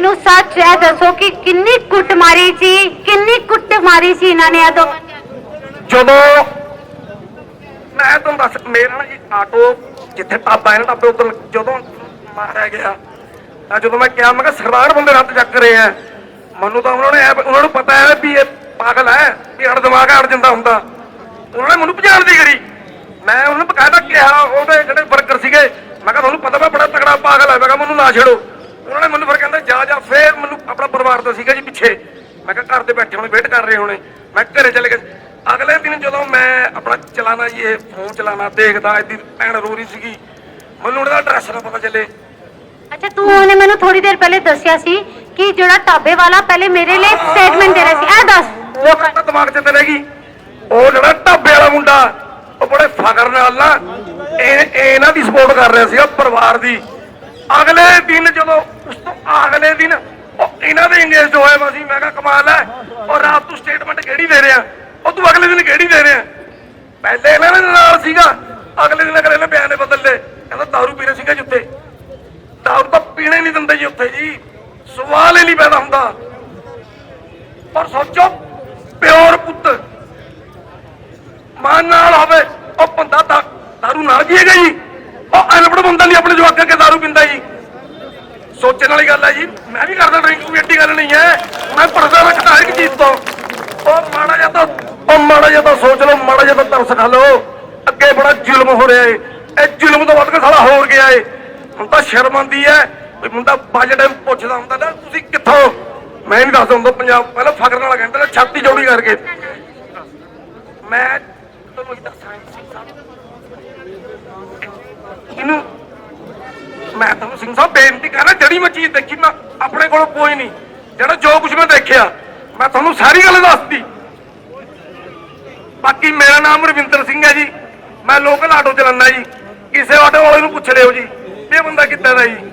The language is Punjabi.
ਮੈਨੂੰ ਸੱਚ ਹੈ ਦੱਸੋ ਕਿ ਕਿੰਨੀ ਕੁੱਟ ਮਾਰੀ ਸੀ, ਕਿੰਨੀ ਕੁੱਟ ਮਾਰੀ ਸੀ ਇਹਨਾਂ ਨੇ ਅਦੋਂ ਜਦੋਂ ਮੈਂ ਤੁਹਾਨੂੰ ਦੱਸ ਮੇਰਾ ਨਾ ਜੀ ਆਟੋ, ਜਿੱਥੇ ਢਾਬਾ ਹੈ ਨਾ ਢਾਬੇ ਉੱਧਰ ਜਦੋਂ ਮਾਰਿਆ ਗਿਆ, ਤਾਂ ਜਦੋਂ ਮੈਂ ਕਿਹਾ ਮੈਂ ਕਿਹਾ, ਸਰਦਾਰ ਬੰਦੇ ਹੱਥ ਚੱਕ ਰਹੇ ਆ। ਮੈਨੂੰ ਤਾਂ ਉਹਨਾਂ ਨੇ ਐ- ਉਹਨਾਂ ਨੂੰ ਪਤਾ ਹੈ ਵੀ ਇਹ ਪਾਗਲ ਹੈ, ਵੀ ਅੜ ਦਿਮਾਗ ਅੜ ਜਾਂਦਾ ਹੁੰਦਾ। ਉਹਨਾਂ ਨੇ ਮੈਨੂੰ ਭਜਾਣ ਦੀ ਕਰੀ ਮੈਂ ਉਹਨਾਂ ਨੂੰ ਬਕਾਇਦਾ ਕਿਹਾ, ਉਹਦੇ ਜਿਹੜੇ ਵਰਕਰ ਸੀਗੇ, ਮੈਂ ਕਿਹਾ, ਤੁਹਾਨੂੰ ਪਤਾ ਮੈਂ ਬੜਾ ਤਗੜਾ ਪਾਗਲ ਹੈ, ਮੈਂ ਕਿਹਾ, ਮੈਨੂੰ ਨਾ ਛੇੜੋ ਉਹਨਾਂ ਨੇ ਮੈਨੂੰ ਫਿਰ ਕਹਿੰਦੇ ਜਾ ਜਾ ਫੇਰ ਮੈਨੂੰ ਆਪਣਾ ਪਰਿਵਾਰ ਦਾ ਸੀਗਾ ਜੀ ਪਿੱਛੇ। ਮੈਂ ਕਿਹਾ ਘਰ ਦੇ ਬੈਠੇ ਹੋਣੇ ਵੇਟ ਕਰ ਰਹੇ ਹੋਣੇ। ਮੈਂ ਘਰੇ ਚਲੇ ਗਿਆ ਅਗਲੇ ਦਿਨ ਜਦੋਂ ਮੈਂ ਆਪਣਾ ਚਲਾਣਾ ਜੀ ਇਹ ਫੋਨ ਚਲਾਣਾ ਦੇਖਦਾ ਇਹਦੀ ਭੈਣ ਰੋ ਰਹੀ ਸੀਗੀ। ਮੈਨੂੰ ਉਹਦਾ ਐਡਰੈਸ ਨਾ ਪਤਾ ਚੱਲੇ। ਅੱਛਾ ਤੂੰ ਉਹਨੇ ਮੈਨੂੰ ਥੋੜੀ ਦੇਰ ਪਹਿਲੇ ਦੱਸਿਆ ਸੀ ਕਿ ਜਿਹੜਾ ਢਾਬੇ ਵਾਲਾ ਪਹਿਲੇ ਮੇਰੇ ਲਈ ਸਟੇਟਮੈਂਟ ਦੇ ਰਿਹਾ ਸੀ। ਇਹ ਦੱਸ। ਉਹ ਕਹਿੰਦਾ ਦਿਮਾਗ 'ਚ ਤੇ ਰਹਿ ਗਈ। ਉਹ ਜਿਹੜਾ ਢਾਬੇ ਵਾਲਾ ਮੁੰਡਾ ਉਹ ਬੜੇ ਫਖਰ ਨਾਲ ਨਾ ਇਹ ਇਹ ਇਹਨਾਂ ਦੀ ਸਪੋਰਟ ਕਰ ਰਿਹਾ ਸੀਗਾ ਪਰਿਵਾਰ ਦੀ। ਅਗਲੇ ਦਿਨ ਜਦੋਂ ਉਸ ਤੋਂ ਅਗਲੇ ਦਿਨ ਉਹ ਇਹਨਾਂ ਹੋਏ ਵਾ ਸੀ। ਮੈਂ ਕਿਹਾ, ਕਮਾਲ ਹੈ। ਔਰ ਰਾਤ ਤੂੰ ਸਟੇਟਮੈਂਟ ਕਿਹੜੀ ਦੇ ਰਿਹਾ? ਉਹ ਤੂੰ ਅਗਲੇ ਦਿਨ ਕਿਹੜੀ ਦੇ ਰਿਹਾ? ਪਹਿਲੇ ਇਹਨਾਂ ਦੇ ਨਾਲ ਸੀਗਾ। ਅਗਲੇ ਦਿਨ ਅਗਲੇ ਨੇ ਬਿਆਨ ਬਦਲ। ਲਏ ਕਹਿੰਦਾ, ਦਾਰੂ ਪੀਣਾ ਸੀਗਾ ਜਿੱਥੇ ਦਾਰੂ ਤਾਂ ਪੀਣੇ ਨਹੀਂ ਦਿੰਦੇ ਜੀ ਉੱਥੇ ਜੀ। ਸਵਾਲ ਹੀ ਨਹੀਂ ਪੈਦਾ ਹੁੰਦਾ। ਪਰ ਸੋਚੋ, ਪਿਓਰ ਪੁੱਤ। ਮਾਂ ਨਾਲ ਹੋਵੇ, ਉਹ ਬੰਦਾ ਦਾ ਦਾਰੂ ਨਾ ਪੀਏਗਾ ਜੀ। ਉਹ ਅਨਪੜ ਬੰਦਾ ਨਹੀਂ ਆਪਣੇ ਜਵਾਕਾਂ ਕੇ ਦਾਰੂ ਪੀਂਦਾ ਜੀ। ਸੋਚਣ ਵਾਲੀ ਗੱਲ ਹੈ ਜੀ। ਮੈਂ ਵੀ ਕੋਈ ਐਡੀ ਗੱਲ ਨਹੀਂ ਹੈ। ਮੈਂ ਪਰਦਾ ਰੱਖਦਾ ਹਰ ਇੱਕ ਤੋਂ। ਉਹ ਮਾੜਾ ਜਿਹਾ ਤਾਂ ਉਹ ਮਾੜਾ ਜਿਹਾ ਤਾਂ ਸੋਚ ਲਓ, ਮਾੜਾ ਜਿਹਾ ਤਾਂ ਤਰਸ ਖਾ ਲਓ। ਅੱਗੇ ਬੜਾ ਜ਼ੁਲਮ ਹੋ ਰਿਹਾ ਏ। ਇਹ ਜ਼ੁਲਮ ਤੋਂ ਵੱਧ ਕੇ ਸਾਲਾ ਹੋਰ ਗਿਆ ਏ। ਹੁਣ ਤਾਂ ਸ਼ਰਮ ਆਉਂਦੀ ਹੈ। ਵੀ ਮੁੰਡਾ ਬਾਜ ਟਾਈਮ ਪੁੱਛਦਾ ਹੁੰਦਾ ਨਾ, ਤੁਸੀਂ ਕਿੱਥੋਂ? ਮੈਂ ਨਹੀਂ ਦੱਸਦਾ ਹੁੰਦਾ, ਪੰਜਾਬ ਪਹਿਲਾਂ ਫਕਰ ਨਾਲ ਕਹਿੰਦੇ ਨੇ, ਛਾਤੀ ਜੋੜੀ ਕਰਕੇ। ਮੈਂ ਤੁਹਾਨੂੰ ਦੱਸਾਂ ਇਹਨੂੰ ਮੈਂ ਤੁਹਾਨੂੰ ਸਿੰਘ ਸਾਹਿਬ ਬੇਨਤੀ ਕਰ ਜਿਹੜੀ ਮੈਂ ਚੀਜ਼ ਦੇਖੀ, ਮੈਂ ਆਪਣੇ ਕੋਲੋਂ ਕੋਈ ਨਹੀਂ। ਜਿਹੜਾ ਜੋ ਕੁਝ ਮੈਂ ਦੇਖਿਆ, ਮੈਂ ਤੁਹਾਨੂੰ ਸਾਰੀ ਗੱਲ ਦੱਸਦੀ ਬਾਕੀ ਮੇਰਾ ਨਾਮ ਰਵਿੰਦਰ ਸਿੰਘ ਹੈ ਜੀ। ਮੈਂ ਲੋਕਲ ਆਟੋ ਚਲਾਉਂਦਾ ਜੀ। ਕਿਸੇ ਆਟੋ ਵਾਲੇ ਨੂੰ ਪੁੱਛ ਲਿਓ ਜੀ ਇਹ ਬੰਦਾ ਕਿੱਦਾਂ ਦਾ ਜੀ?